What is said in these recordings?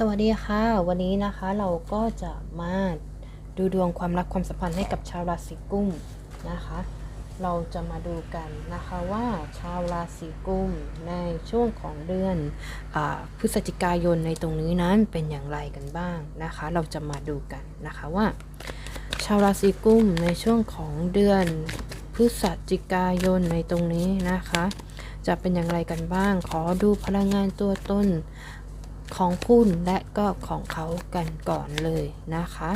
สวัสดีค่ะ วันนี้นะคะเราก็จะมาดูดวงความรักความสัมพันธ์ให้กับชาวราศีกุมนะคะ เราจะมาดูกันนะคะว่าชาวราศีกุมในช่วงของเดือนอพฤศจิกายนในตรงนี้นั้นเป็นอย่างไรกันบ้างนะคะ เราจะมาดูกันนะคะว่า ชาวราศีกุมในช่วงของเดือนพฤศจิกายนในตรงนี้นะคะ จะเป็นอย่างไรกันบ้าง ขอดูพลังงานตัวตน ของคุณและก็ของเขากันก่อนเลยนะคะ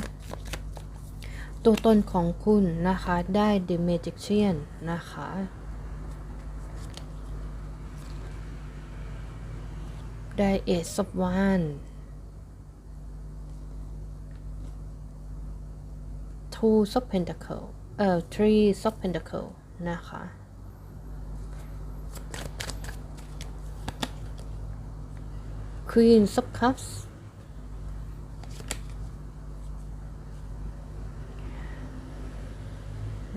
ตัวตนของคุณนะคะได้ The Magician นะคะได้ Ace of Wands Two of Pentacle เอ่อ Three of Pentacle นะคะ Queen of Cups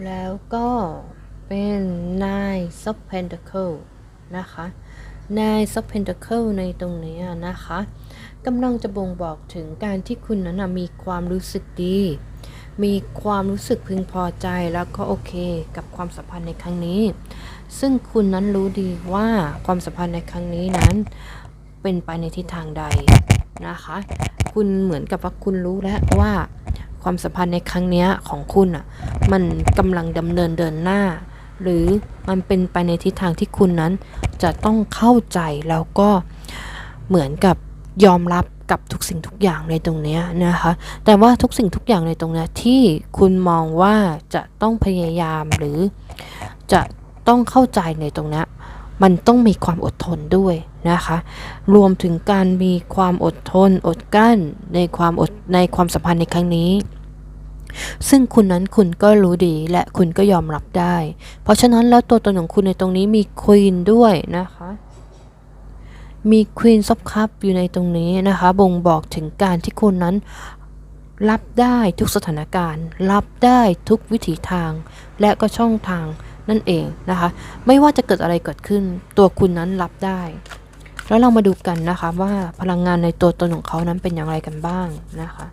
แล้วก็เป็น Nine of Pentacles นะคะ Nine of Pentacles ในตรงนี้นะคะกำลังจะบ่งบอกถึงการที่คุณนั้นมีความรู้สึกดี มีความรู้สึกพึงพอใจแล้วก็โอเคกับความสัมพันธ์ในครั้งนี้ ซึ่งคุณนั้นรู้ดีว่าความสัมพันธ์ในครั้งนี้นั้น เป็นไปในทิศทางใดนะคะ คุณเหมือนกับว่าคุณรู้แล้วว่าความสัมพันธ์ในครั้งนี้ของคุณอะมันกำลังดำเนินเดินหน้า หรือมันเป็นไปในทิศทางที่คุณนั้น จะต้องเข้าใจแล้วก็เหมือนกับยอมรับกับทุกสิ่งทุกอย่างในตรงนี้นะคะ แต่ว่าทุกสิ่งทุกอย่างในตรงนี้ที่คุณมองว่าจะต้องพยายามหรือจะต้องเข้าใจในตรงนี้ มันต้องมีความอดทนด้วยนะคะ รวมถึงการมีความอดทน อดกลั้นในความอดในความสัมพันธ์ในครั้งนี้ ซึ่งคุณนั้นคุณก็รู้ดีและคุณก็ยอมรับได้ เพราะฉะนั้นแล้วตัวตนของคุณในตรงนี้มีควีนด้วยนะคะมีควีนซับคัพอยู่ในตรงนี้นะคะ บ่งบอกถึงการที่คุณนั้นรับได้ทุกสถานการณ์ รับได้ทุกวิถีทาง และก็ช่องทาง นั่นเองนะคะ ไม่ว่าจะเกิดอะไรเกิดขึ้น ตัวคุณนั้นรับได้ แล้วเรามาดูกันนะคะว่าพลังงานในตัวตนของเขานั้นเป็นอย่างไรกันบ้างนะคะ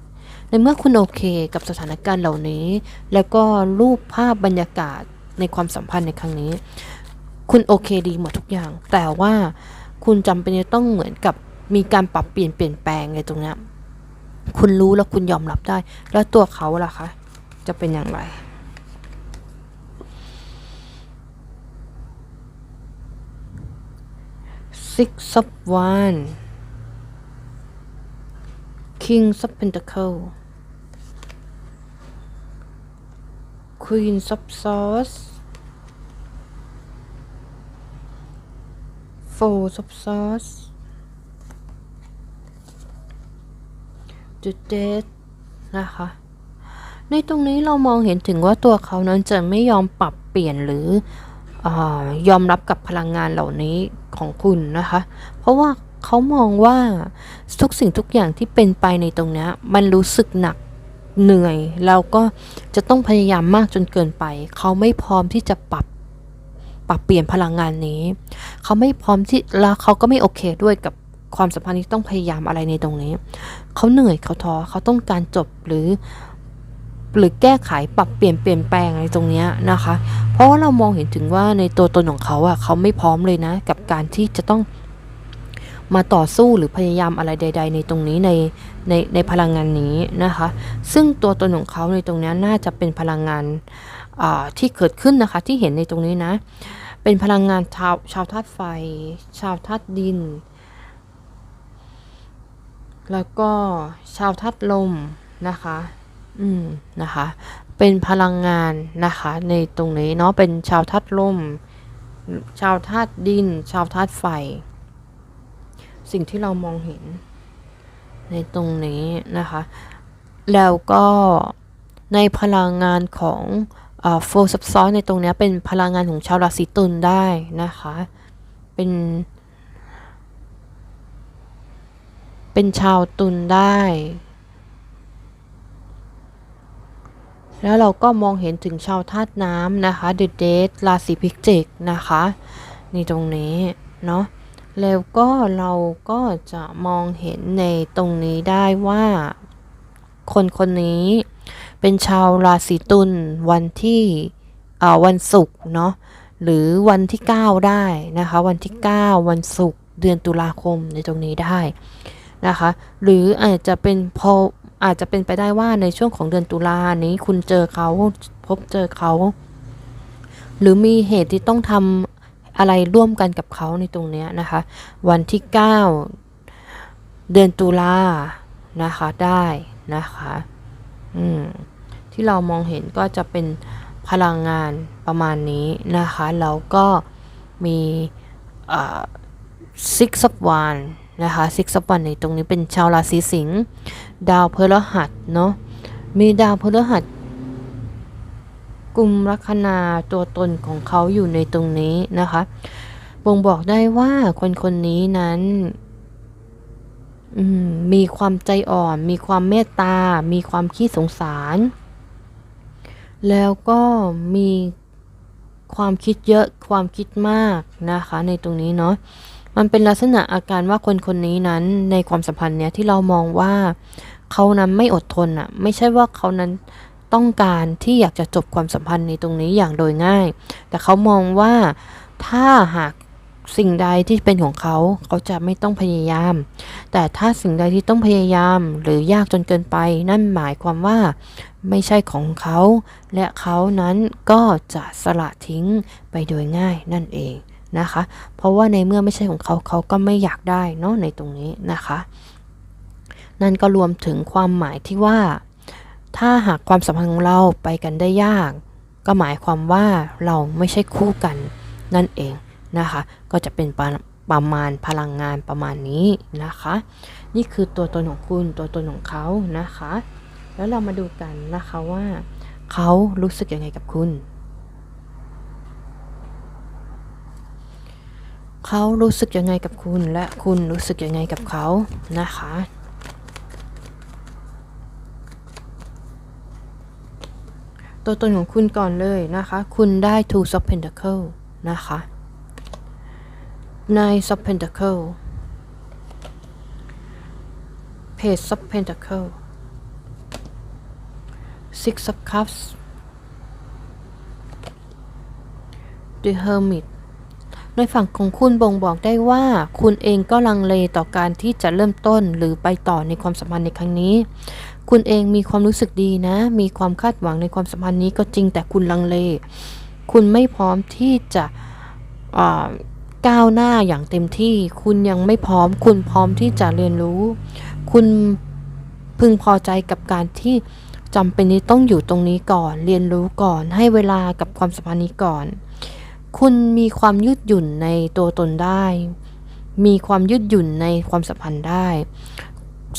ในเมื่อคุณโอเคกับสถานการณ์เหล่านี้ แล้วก็รูปภาพบรรยากาศในความสัมพันธ์ในครั้งนี้ คุณโอเคดีหมดทุกอย่าง แต่ว่าคุณจำเป็นจะต้องเหมือนกับมีการปรับเปลี่ยนเปลี่ยนแปลงในตรงนี้คุณรู้แล้วคุณยอมรับได้ แล้วตัวเขาล่ะคะ จะเป็นอย่างไร Six of Wands King of Pentacle Queen of Swords Four of Swords The Death นะคะ ในตรงนี้เรามองเห็นถึงว่าตัวเขานั้นจะไม่ยอมปรับเปลี่ยนหรือ อยอมรับกับพลังงานเหล่านี้ของคุณนะคะ เพราะว่าเขามองว่าทุกสิ่งทุกอย่างที่เป็นไปในตรงนี้มันรู้สึกหนักเหนื่อยแล้วก็จะต้องพยายามมากจนเกินไป เขาไม่พร้อมที่จะปรับปรับเปลี่ยนพลังงานนี้ เขาไม่พร้อมที่แล้วเขาก็ไม่โอเคด้วยกับความสัมพันธ์ที่ต้องพยายามอะไรในตรงนี้ เขาเหนื่อยเขาท้อเขาต้องการจบหรือ หรือแก้ไขปรับเปลี่ยนเปลี่ยนแปลงอะไรตรงนี้นะคะ เพราะว่าเรามองเห็นถึงว่าในตัวตนของเขาอะเขาไม่พร้อมเลยนะ กับการที่จะต้องมาต่อสู้หรือพยายามอะไรใด ๆ ในตรงนี้ในในในพลังงานนี้นะคะ ซึ่งตัวตนของเขาในตรงนี้น่าจะเป็นพลังงานที่เกิดขึ้นนะคะที่เห็นในตรงนี้นะ เป็นพลังงานชาวชาวธาตุไฟ ชาวธาตุดิน แล้วก็ชาวธาตุลมนะคะ อืมนะคะ เป็นพลังงานนะคะ ในตรงนี้เนาะเป็นชาวธาตุลม ชาวธาตุดิน ชาวธาตุไฟ สิ่งที่เรามองเห็น ในตรงนี้นะคะ แล้วก็ในพลังงานของโฟซับซ้อนในตรงนี้เป็นพลังงานของชาวราศีตุลได้นะคะ เป็น เป็นชาวตุลได้ แล้วเราก็มองเห็นถึงชาวธาตุน้ำนะคะ The Dead ราศีพิจิกนะคะในตรงนี้เนาะแล้วก็เราก็จะมองเห็นในตรงนี้ได้ว่า คนคนนี้เป็นชาวราศีตุลวันที่อ่าวันศุกร์เนาะหรือวันที่ 9 ได้นะคะ วันที่ 9 วันศุกร์เดือนตุลาคมในตรงนี้ได้นะคะ หรืออาจจะเป็นพอ อาจจะเป็นไปได้ว่าในช่วงของเดือนตุลานี้คุณเจอเขาพบเจอเขา หรือมีเหตุที่ต้องทำอะไรร่วมกันกับเขาในตรงเนี้ยนะคะ วันที่ 9 เดือนตุลานะคะได้นะคะอืมที่เรามองเห็นก็จะเป็นพลังงานประมาณนี้นะคะ แล้วก็มีเอ่อ six of one นะคะ six of one ในตรงนี้เป็นชาวราศีสิงห์ดาวพฤหัสเนาะมีดาวพฤหัสกลุ่มลัคนาตัวตนของเขาอยู่ในตรงนี้นะคะบ่งบอกได้ว่าคนคนนี้นั้นมมีความใจอ่อน มีความเมตตา มีความขี้สงสาร แล้วก็มีความคิดเยอะ ความคิดมากนะคะ ในตรงนี้เนาะ มันเป็นลักษณะอาการว่าคนคนนี้นั้นในความสัมพันธ์เนี้ยที่เรามองว่าเขานั้นไม่อดทนอะ่ะ ไม่ใช่ว่าเขานั้นต้องการที่อยากจะจบความสัมพันธ์ในตรงนี้อย่างโดยง่าย แต่เขามองว่าถ้าหากสิ่งใดที่เป็นของเขา เขาจะไม่ต้องพยายาม แต่ถ้าสิ่งใดที่ต้องพยายามหรือยากจนเกินไป นั่นหมายความว่าไม่ใช่ของเขา และเขานั้นก็จะสละทิ้งไปโดยง่ายนั่นเอง นะคะ เพราะว่าในเมื่อไม่ใช่ของเขาเขาก็ไม่อยากได้เนาะในตรงนี้นะคะ นั่นก็รวมถึงความหมายที่ว่า ถ้าหากความสัมพันธ์ของเราไปกันได้ยาก ก็หมายความว่าเราไม่ใช่คู่กันนั่นเองนะคะ ก็จะเป็นประประมาณพลังงานประมาณนี้นะคะ นี่คือตัวตนของคุณตัวตนของเขานะคะ แล้วเรามาดูกันนะคะว่า เขารู้สึกยังไงกับคุณ เขารู้สึกยังไงกับคุณและคุณรู้สึกยังไงกับเขานะคะ ตัวตนของคุณก่อนเลยนะคะ คุณได้ two of pentacle นะคะ nine of pentacle page of pentacle six of cups the hermit ในฝั่งของคุณบ่งบอกได้ว่า คุณเองก็ลังเลต่อการที่จะเริ่มต้นหรือไปต่อในความสัมพันธ์ในครั้งนี้ คุณเองมีความรู้สึกดีนะ มีความคาดหวังในความสัมพันธ์นี้ก็จริงแต่คุณลังเล คุณไม่พร้อมที่จะก้าวหน้าอย่างเต็มที่ คุณยังไม่พร้อม คุณพร้อมที่จะเรียนรู้ คุณพึงพอใจกับการที่จำเป็นที่ต้องอยู่ตรงนี้ก่อน เรียนรู้ก่อน ให้เวลากับความสัมพันธ์นี้ก่อน คุณมีความยืดหยุ่นในตัวตนได้ มีความยืดหยุ่นในความสัมพันธ์ได้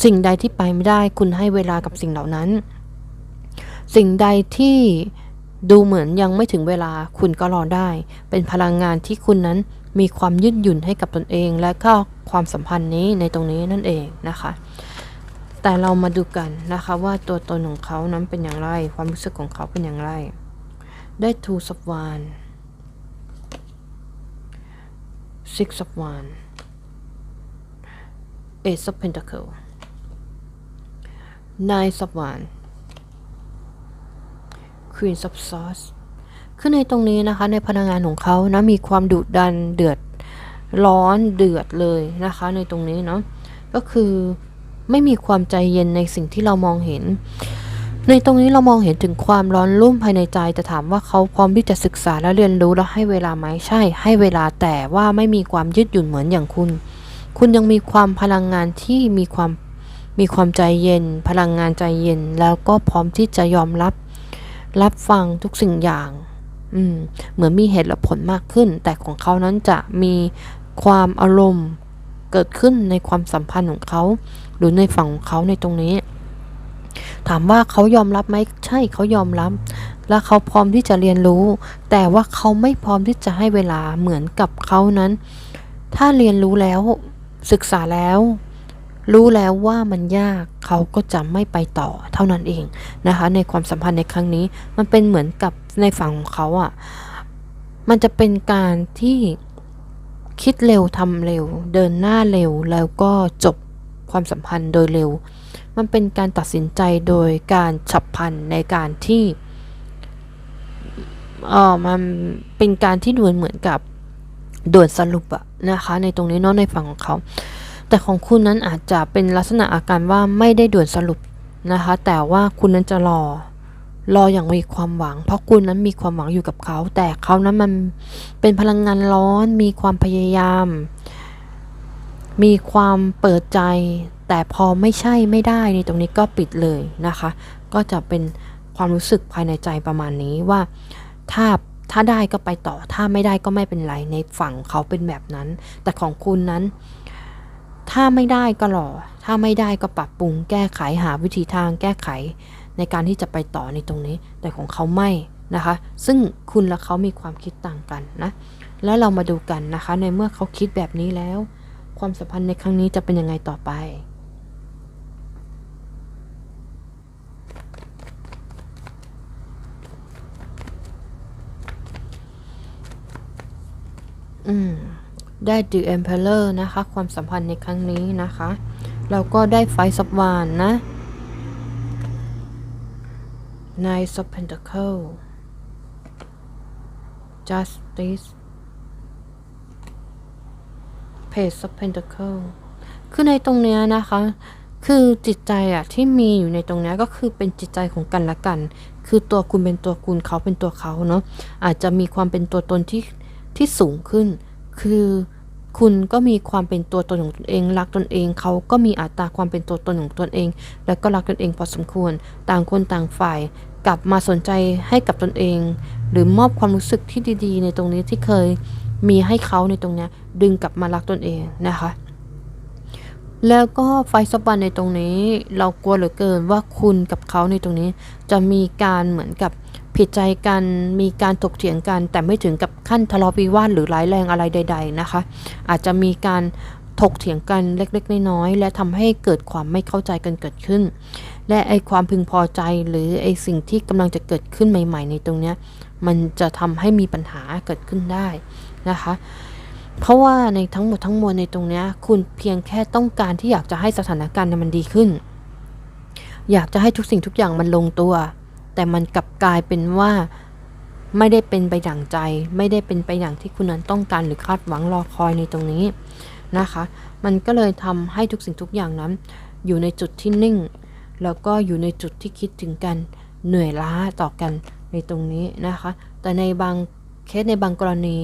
สิ่งใดที่ไปไม่ได้ คุณให้เวลากับสิ่งเหล่านั้น สิ่งใดที่ดูเหมือนยังไม่ถึงเวลาคุณก็รอได้ เป็นพลังงานที่คุณนั้นมีความยืดหยุ่นให้กับตนเอง และก็ความสัมพันธ์นี้ในตรงนี้นั่นเองนะคะ แต่เรามาดูกันนะคะว่าตัวตนของเขานั้นเป็นอย่างไร ความรู้สึกของเขาเป็นอย่างไร ได้ two of one six of one eight of pentacle nine of one queen of swords คือในตรงนี้นะคะ ในพลังงานของเขานะ มีความดุดันเดือดร้อนเดือดเลยนะคะ ในตรงนี้เนาะก็คือไม่มีความใจเย็นในสิ่งที่เรามองเห็น ในตรงนี้เรามองเห็นถึงความร้อนรุ่มภายในใจแต่ถามว่าเขาพร้อมที่จะศึกษาและเรียนรู้แล้วให้เวลาไหมใช่ ให้เวลาแต่ว่าไม่มีความยืดหยุ่นเหมือนอย่างคุณ คุณยังมีความพลังงานที่มีความมีความใจเย็น พลังงานใจเย็น แล้วก็พร้อมที่จะยอมรับ รับฟังทุกสิ่งอย่าง อืมเหมือนมีเหตุและผลมากขึ้น แต่ของเขานั้นจะมีความอารมณ์เกิดขึ้นในความสัมพันธ์ของเขา หรือในฝั่งของเขาในตรงนี้ ถามว่าเขายอมรับไหมใช่เขายอมรับ และเขาพร้อมที่จะเรียนรู้ แต่ว่าเขาไม่พร้อมที่จะให้เวลาเหมือนกับเขานั้น ถ้าเรียนรู้แล้วศึกษาแล้ว รู้แล้วว่ามันยากเขาก็จะไม่ไปต่อเท่านั้นเองนะคะ ในความสัมพันธ์ในครั้งนี้ มันเป็นเหมือนกับในฝั่งของเขาอะ่ะมันจะเป็นการที่คิดเร็วทำเร็ว เดินหน้าเร็วแล้วก็จบความสัมพันธ์โดยเร็ว มันเป็นการตัดสินใจโดยการฉับพลันในการที่เออมันเป็นการที่ด่วนเหมือนกับด่วนสรุปอะนะคะ ในตรงนี้เนาะในฝั่งของเขา แต่ของคุณนั้นอาจจะเป็นลักษณะอาการว่าไม่ได้ด่วนสรุปนะคะ แต่ว่าคุณนั้นจะรอรออย่างมีความหวัง เพราะคุณนั้นมีความหวังอยู่กับเขา แต่เขานั้นมันเป็นพลังงานร้อน มีความพยายาม มีความเปิดใจ แต่พอไม่ใช่ไม่ได้ในตรงนี้ก็ปิดเลยนะคะ ก็จะเป็นความรู้สึกภายในใจประมาณนี้ว่า ถ้าถ้าได้ก็ไปต่อถ้าไม่ได้ก็ไม่เป็นไรในฝั่งเขาเป็นแบบนั้น แต่ของคุณนั้น ถ้าไม่ได้ก็รอถ้าไม่ได้ก็ปรับปรุงแก้ไขหาวิธีทางแก้ไขในการที่จะไปต่อในตรงนี้ แต่ของเขาไม่นะคะ ซึ่งคุณและเขามีความคิดต่างกันนะ แล้วเรามาดูกันนะคะ ในเมื่อเขาคิดแบบนี้แล้ว ความสัมพันธ์ในครั้งนี้จะเป็นยังไงต่อไป อืมได้ The Emperor นะคะ ความสัมพันธ์ในครั้งนี้นะคะ เราก็ได้ไฟสับวานนะ Nine of Pentacle Justice Page of Pentacle คือในตรงเนี้ยนะคะ คือจิตใจอะที่มีอยู่ในตรงเนี้ยก็คือเป็นจิตใจของกันและกัน คือตัวคุณเป็นตัวคุณเขาเป็นตัวเขาเนาะอาจจะมีความเป็นตัวตนที่ ที่สูงขึ้น คือคุณก็มีความเป็นตัวตนของตนเอง รักตนเอง เขาก็มีอัตราความเป็นตัวตนของตนเอง แล้วก็รักตนเองพอสมควร ต่างคนต่างฝ่าย กลับมาสนใจให้กับตนเอง หรือมอบความรู้สึกที่ดี ๆ ในตรงนี้ที่เคยมีให้เขาในตรงเนี้ยดึงกลับมารักตนเองนะคะแล้วก็ไฟสบันในตรงนี้ เรากลัวเหลือเกินว่าคุณกับเขาในตรงนี้ จะมีการเหมือนกับ ผิดใจกันมีการถกเถียงกัน แต่ไม่ถึงกับขั้นทะเลาะวิวาทหรือร้ายแรงอะไรใด ๆนะคะ อาจจะมีการถกเถียงกันเล็กๆ น้อยๆและทำให้เกิดความไม่เข้าใจกันเกิดขึ้น และไอความพึงพอใจหรือไอสิ่งที่กำลังจะเกิดขึ้นใหม่ ๆ ในตรงเนี้ยมันจะทำให้มีปัญหาเกิดขึ้นได้นะคะ เพราะว่าในทั้งหมดทั้งมวลในตรงเนี้ยคุณเพียงแค่ต้องการที่อยากจะให้สถานการณ์มันดีขึ้น อยากจะให้ทุกสิ่งทุกอย่างมันลงตัว แต่มันกลับกลายเป็นว่าไม่ได้เป็นไปดั่งใจ ไม่ได้เป็นไปอย่างที่คุณนั้นต้องการหรือคาดหวังรอคอยในตรงนี้นะคะ มันก็เลยทำให้ทุกสิ่งทุกอย่างนั้น อยู่ในจุดที่นิ่ง แล้วก็อยู่ในจุดที่คิดถึงกันเหนื่อยล้าต่อกันในตรงนี้นะคะ แต่ในบางเคสในบางกรณี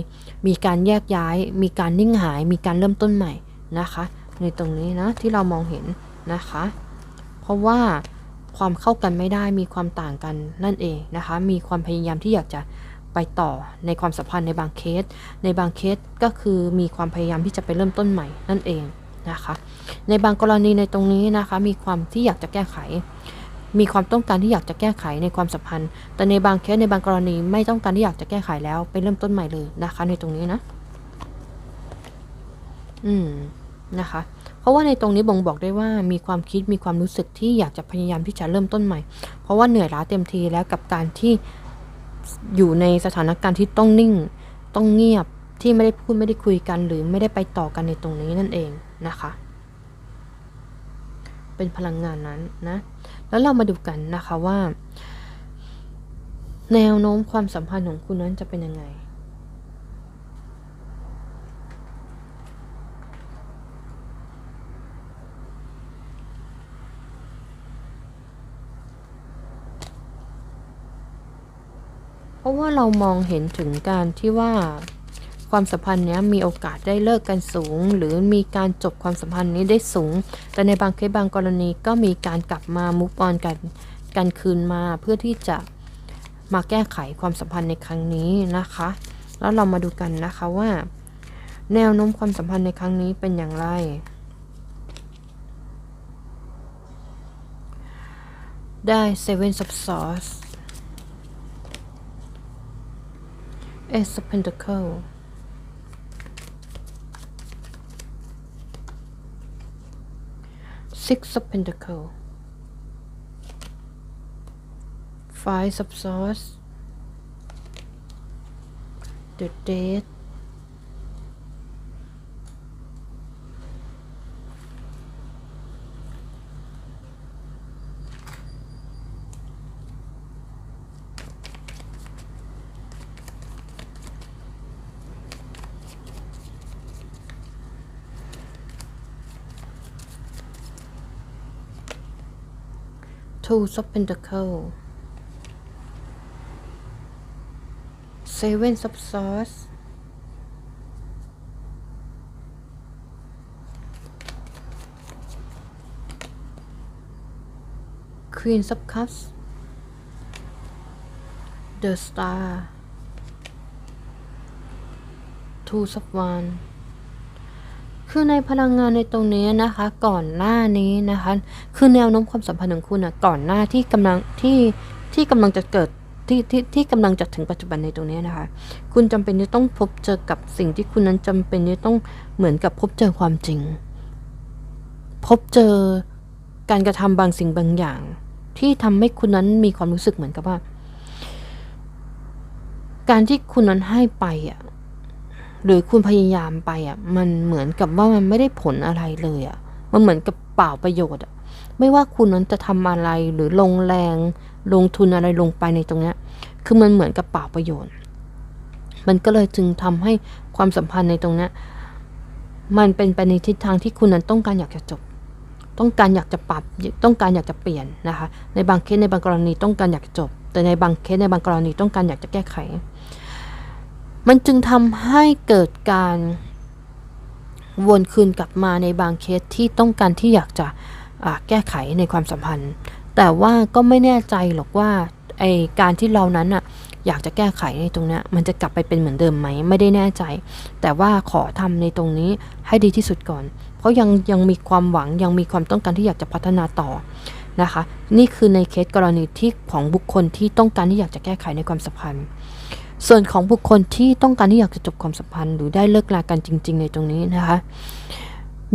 มีการแยกย้าย มีการนิ่งหาย มีการเริ่มต้นใหม่นะคะ ในตรงนี้นะที่เรามองเห็นนะคะ เพราะว่า ความเข้ากันไม่ได้มีความต่างกันนั่นเองนะคะ มีความพยายามที่อยากจะไปต่อในความสัมพันธ์ในบางเคส ในบางเคสก็คือมีความพยายามที่จะไปเริ่มต้นใหม่นั่นเองนะคะ ในบางกรณีในตรงนี้นะคะ มีความที่อยากจะแก้ไข มีความต้องการที่อยากจะแก้ไขในความสัมพันธ์ แต่ในบางเคสในบางกรณีไม่ต้องการที่อยากจะแก้ไขแล้วไปเริ่มต้นใหม่เลยนะคะ ในตรงนี้นะ อืมนะคะ ราะว่าในตรงนี้บ่งบอกได้ว่ามีความคิดมีความรู้สึกที่อยากจะพยายามที่จะเริ่มต้นใหม่ เพราะว่าเหนื่อยล้าเต็มทีแล้วกับการที่อยู่ในสถานการณ์ที่ต้องนิ่ง ต้องเงียบที่ไม่ได้พูดไม่ได้คุยกัน หรือไม่ได้ไปต่อกันในตรงนี้นั่นเองนะคะ เป็นพลังงานนั้นนะ แล้วเรามาดูกันนะคะว่า แนวโน้มความสัมพันธ์ของคุณนั้นจะเป็นยังไง เพราะว่าเรามองเห็นถึงการที่ว่าความสัมพันธ์นี้มีโอกาสได้เลิกกันสูง หรือมีการจบความสัมพันธ์นี้ได้สูง แต่ในบางเคสบางกรณีก็มีการกลับมามุกออนกันกันคืนมาเพื่อที่จะมาแก้ไขความสัมพันธ์ในครั้งนี้นะคะ แล้วเรามาดูกันนะคะว่า แนวโน้มความสัมพันธ์ในครั้งนี้เป็นอย่างไร ได้ Seven of Swords Ace of Pentacle Six of Pentacle Five of Swords The Death two of pentacle seven of swords queen of cups the star two of wands คือในพลังงานในตรงนี้นะคะ ก่อนหน้านี้นะคะ คือแนวโน้มความสัมพันธ์ของคุณอะก่อนหน้าที่กำลังที่ที่กำลังจะเกิดที่ที่ที่กำลังจะถึงปัจจุบันในตรงนี้นะคะ คุณจำเป็นที่ต้องพบเจอกับสิ่งที่คุณนั้นจำเป็นที่ต้องเหมือนกับพบเจอความจริง พบเจอการกระทำบางสิ่งบางอย่าง ที่ทำให้คุณนั้นมีความรู้สึกเหมือนกับว่า การที่คุณนั้นให้ไปอะ หรือคุณพยายามไปอะ มันเหมือนกับว่ามันไม่ได้ผลอะไรเลยอะ มันเหมือนกับเปล่าประโยชน์อะ ไม่ว่าคุณนั้นจะทำอะไรหรือลงแรง ลงทุนอะไรลงไปในตรงเนี้ย คือมันเหมือนกับเปล่าประโยชน์ มันก็เลยจึงทำให้ความสัมพันธ์ในตรงเนี้ยมันเป็นไปในทิศทางที่คุณนั้นต้องการอยากจะจบ ต้องการอยากจะปรับ ต้องการอยากจะเปลี่ยนนะคะ ในบางเคสในบางกรณีต้องการอยากจะจบแต่ในบางเคสในบางกรณีต้องการอยากจะแก้ไข มันจึงทำให้เกิดการวนคืนกลับมาในบางเคสที่ต้องการที่อยากจะแก้ไขในความสัมพันธ์ แต่ว่าก็ไม่แน่ใจหรอกว่าไอการที่เรานั้นอะอยากจะแก้ไขในตรงนี้มันจะกลับไปเป็นเหมือนเดิมไหมไม่ได้แน่ใจ แต่ว่าขอทำในตรงนี้ให้ดีที่สุดก่อน เพราะยังยังมีความหวังยังมีความต้องการที่อยากจะพัฒนาต่อนะคะ นี่คือในเคสกรณีที่ของบุคคลที่ต้องการที่อยากจะแก้ไขในความสัมพันธ์ ส่วนของบุคคลที่ต้องการที่อยากจะจบความสัมพันธ์ หรือได้เลิกลากันจริง ๆ ในตรงนี้นะคะ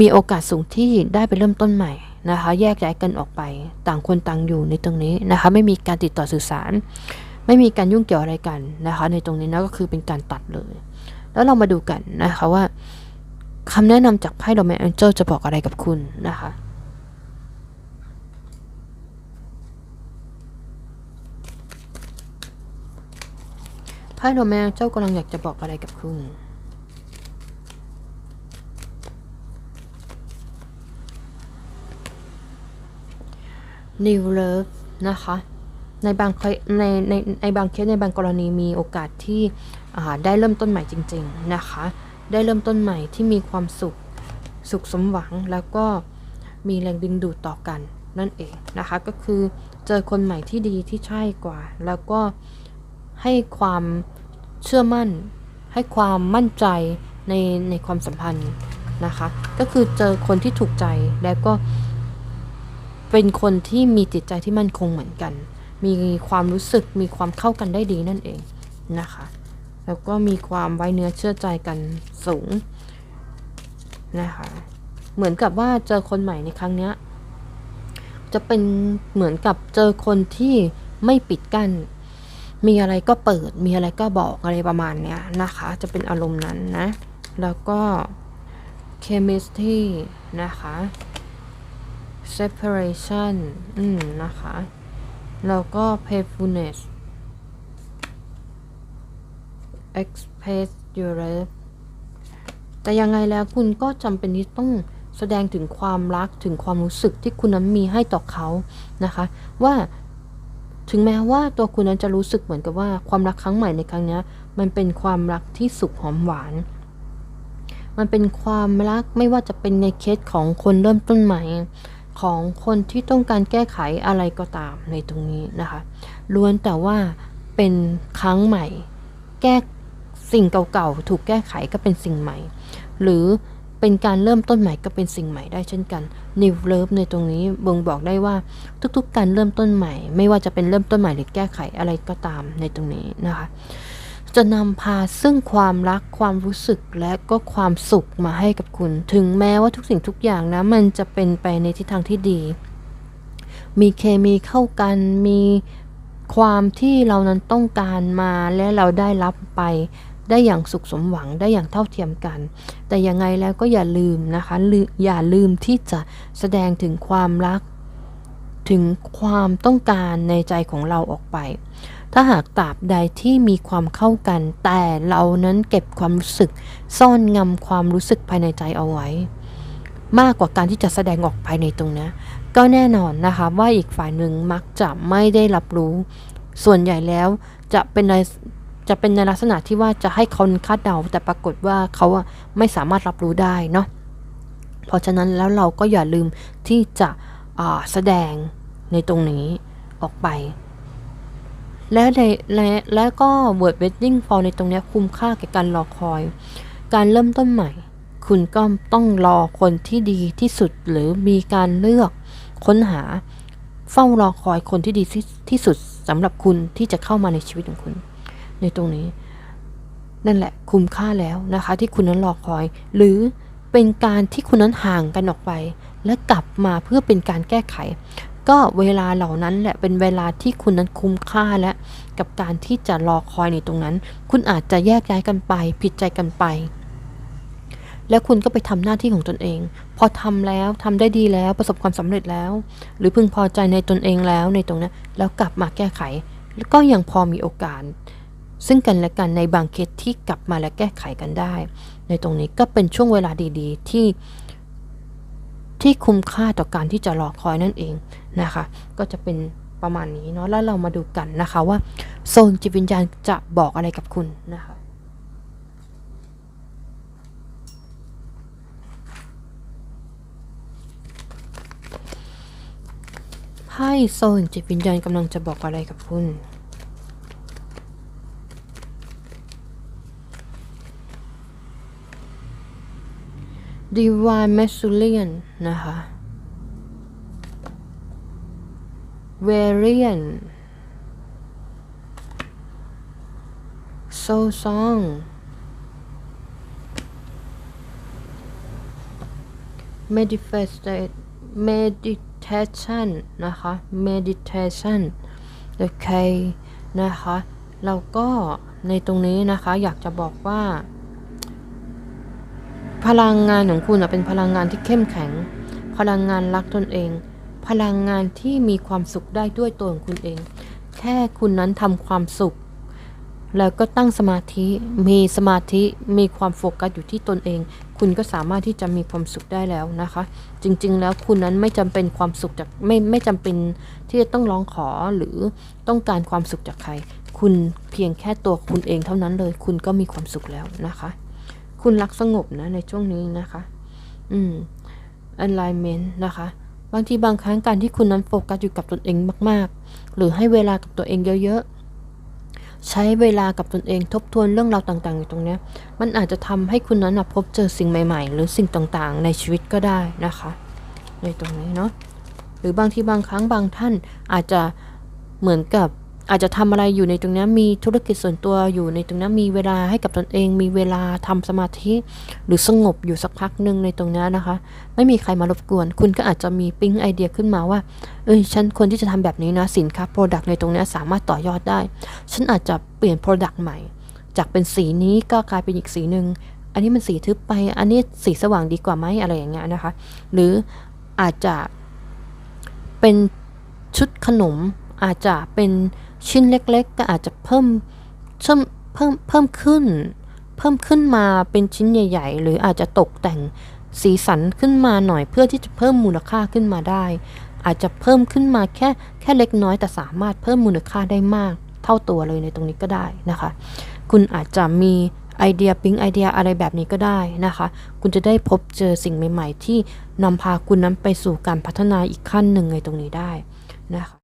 มีโอกาสสูงที่ได้ไปเริ่มต้นใหม่นะคะ แยกย้ายกันออกไป ต่างคนต่างอยู่ในตรงนี้นะคะ ไม่มีการติดต่อสื่อสาร ไม่มีการยุ่งเกี่ยวอะไรกันนะคะ ในตรงนี้นะก็คือเป็นการตัดเลย แล้วเรามาดูกันนะคะว่าคำแนะนำจากไพ่ดอมแมนแองเจลจะบอกอะไรกับคุณนะคะ ไพ่ดอมแมนเจ้ากำลังอยากจะบอกอะไรกับคุณ New Love นะคะในบางคสในในในบางเคสในบางกรณีมีโอกาสที่ได้เริ่มต้นใหม่จริง ๆนะคะ ได้เริ่มต้นใหม่ที่มีความสุขสุขสมหวังแล้วก็มีแรงดึงดูดต่อกันนั่นเองนะคะ ก็คือเจอคนใหม่ที่ดีที่ใช่กว่า แล้วก็ ให้ความเชื่อมั่น ให้ความมั่นใจในในความสัมพันธ์นะคะ ก็คือเจอคนที่ถูกใจแล้วก็เป็นคนที่มีจิตใจที่มั่นคงเหมือนกัน มีความรู้สึกมีความเข้ากันได้ดีนั่นเองนะคะ แล้วก็มีความไว้เนื้อเชื่อใจกันสูงนะคะ เหมือนกับว่าเจอคนใหม่ในครั้งเนี้ยจะเป็นเหมือนกับเจอคนที่ไม่ปิดกั้น มีอะไรก็เปิด มีอะไรก็บอกอะไรประมาณเนี้ยนะคะ จะเป็นอารมณ์นั้นนะ แล้วก็ chemistry นะคะ separation อืม นะคะ แล้วก็ playfulness express your love แต่ยังไงแล้วคุณก็จำเป็นที่ต้องแสดงถึงความรักถึงความรู้สึกที่คุณนั้นมีให้ต่อเขานะคะ ว่า ถึงแม้ว่าตัวคุณนั้นจะรู้สึกเหมือนกับว่าความรักครั้งใหม่ในครั้งนี้มันเป็นความรักที่สุขหอมหวาน มันเป็นความรักไม่ว่าจะเป็นในเคสของคนเริ่มต้นใหม่ ของคนที่ต้องการแก้ไขอะไรก็ตามในตรงนี้นะคะล้วนแต่ว่าเป็นครั้งใหม่ แก้สิ่งเก่าๆถูกแก้ไขก็เป็นสิ่งใหม่ หรือ เป็นการเริ่มต้นใหม่ก็เป็นสิ่งใหม่ได้เช่นกัน New Love ในตรงนี้บ่งบอกได้ว่าทุกๆ การเริ่มต้นใหม่ ไม่ว่าจะเป็นเริ่มต้นใหม่หรือแก้ไขอะไรก็ตามในตรงนี้นะคะ จะนำพาซึ่งความรักความรู้สึกและก็ความสุขมาให้กับคุณ ถึงแม้ว่าทุกสิ่งทุกอย่างนะมันจะเป็นไปในทิศทางที่ดี มีเคมีเข้ากันมีความที่เรานั้นต้องการมาและเราได้รับไป ได้อย่างสุขสมหวังได้อย่างเท่าเทียมกัน แต่ยังไงแล้วก็อย่าลืมนะคะอย่าลืมที่จะแสดงถึงความรัก ถึงความต้องการในใจของเราออกไป ถ้าหากตราบใดที่มีความเข้ากัน แต่เรานั้นเก็บความรู้สึก ซ่อนงำความรู้สึกภายในใจเอาไว้ มากกว่าการที่จะแสดงออกไปในตรงนี้ก็แน่นอนนะคะว่าอีกฝ่ายหนึ่งมักจะไม่ได้รับรู้ ส่วนใหญ่แล้วจะเป็นใน จะเป็นในลักษณะที่ว่าจะให้คนคาดเดา แต่ปรากฏว่าเขาไม่สามารถรับรู้ได้เนาะเพราะฉะนั้นแล้วเราก็อย่าลืมที่จะแสดงในตรงนี้ออกไป และในและและก็ word wedding for ในตรงนี้คุ้มค่าแก่การรอคอย การเริ่มต้นใหม่ คุณก็ต้องรอคนที่ดีที่สุดหรือมีการเลือกค้นหาเฝ้ารอคอยคนที่ดีที่สุดสำหรับคุณที่จะเข้ามาในชีวิตของคุณ ในตรงนี้ นั่นแหละคุ้มค่าแล้วนะคะ ที่คุณนั้นรอคอย หรือเป็นการที่คุณนั้นห่างกันออกไป และกลับมาเพื่อเป็นการแก้ไข ก็เวลาเหล่านั้นแหละเป็นเวลาที่คุณนั้นคุ้มค่าและ กับการที่จะรอคอยในตรงนั้น คุณอาจจะแยกย้ายกันไป ผิดใจกันไปแล้วคุณก็ไปทำหน้าที่ของตนเอง พอทำแล้วทำได้ดีแล้วประสบความสำเร็จแล้ว หรือพึงพอใจในตนเองแล้วในตรงนั้นแล้วกลับมาแก้ไข แล้วก็ยังพอมีโอกาส ซึ่งกันและกันในบางเคสที่กลับมาและแก้ไขกันได้ ในตรงนี้ก็เป็นช่วงเวลาดีๆ ที่ที่คุ้มค่าต่อการที่จะรอคอยนั่นเองนะคะ ก็จะเป็นประมาณนี้เนาะแล้วเรามาดูกันนะคะว่าโซนจิตวิญญาณจะบอกอะไรกับคุณนะคะไพ่โซนจิตวิญญาณกำลังจะบอกอะไรกับคุณ Divine Masculine นะคะ Variant Soul Song Manifested Meditation นะคะ Meditation โอเคนะคะเราก็ในตรงนี้นะคะอยากจะบอกว่า พลังงานของคุณเป็นพลังงานที่เข้มแข็ง พลังงานรักตนเอง พลังงานที่มีความสุขได้ด้วยตัวของคุณเอง แค่คุณนั้นทำความสุข แล้วก็ตั้งสมาธิ มีสมาธิ มีความโฟกัสอยู่ที่ตนเอง คุณก็สามารถที่จะมีความสุขได้แล้วนะคะ จริงๆ แล้วคุณนั้นไม่จำเป็นความสุขจากไม่ไม่จำเป็นที่จะต้องร้องขอหรือต้องการความสุขจากใคร คุณเพียงแค่ตัวคุณเองเท่านั้นเลย คุณก็มีความสุขแล้วนะคะ คุณรักสงบนะในช่วงนี้นะคะ อืม alignment นะคะ บางทีบางครั้งการที่คุณนั้นโฟกัสอยู่กับตนเองมาก ๆ หรือให้เวลากับตัวเองเยอะ ๆ ใช้เวลากับตนเองทบทวนเรื่องราวต่างๆ อยู่ตรงนี้มันอาจจะทำให้คุณนั้นพบเจอสิ่งใหม่ ๆ หรือสิ่งต่างๆ ในชีวิตก็ได้นะคะ ในตรงนี้เนาะ หรือบางทีบางครั้งบางท่านอาจจะเหมือนกับ อาจจะทำอะไรอยู่ในตรงนี้มีธุรกิจส่วนตัวอยู่ในตรงนี้มีเวลาให้กับตนเอง มีเวลาทำสมาธิ หรือสงบอยู่สักพักหนึ่งในตรงนี้นะคะ ไม่มีใครมารบกวน คุณก็อาจจะมีปิ๊งไอเดียขึ้นมาว่าเอ้ยฉันควรที่จะทำแบบนี้นะสินค้าโปรดักต์ในตรงนี้สามารถต่อยอดได้ ฉันอาจจะเปลี่ยนโปรดักต์ใหม่ จากเป็นสีนี้ก็กลายเป็นอีกสีหนึ่งอันนี้มันสีทึบไป อันนี้สีสว่างดีกว่าไหมอะไรอย่างเงี้ยนะคะ หรืออาจจะเป็นชุดขนมอาจจะเป็น ชิ้นเล็กๆ ก็อาจจะเพิ่มเพิ่มเพิ่มเพิ่มขึ้น เพิ่มขึ้นมาเป็นชิ้นใหญ่ ๆ หรืออาจจะตกแต่งสีสันขึ้นมาหน่อยเพื่อที่จะเพิ่มมูลค่าขึ้นมาได้ อาจจะเพิ่มขึ้นมาแค่แค่เล็กน้อยแต่สามารถเพิ่มมูลค่าได้มาก เท่าตัวเลยในตรงนี้ก็ได้นะคะ คุณอาจจะมีไอเดียปิ๊งไอเดียอะไรแบบนี้ก็ได้นะคะ คุณจะได้พบเจอสิ่งใหม่ ๆ ที่นำพาคุณนั้นไปสู่การพัฒนาอีกขั้นหนึ่งในตรงนี้ได้นะคะ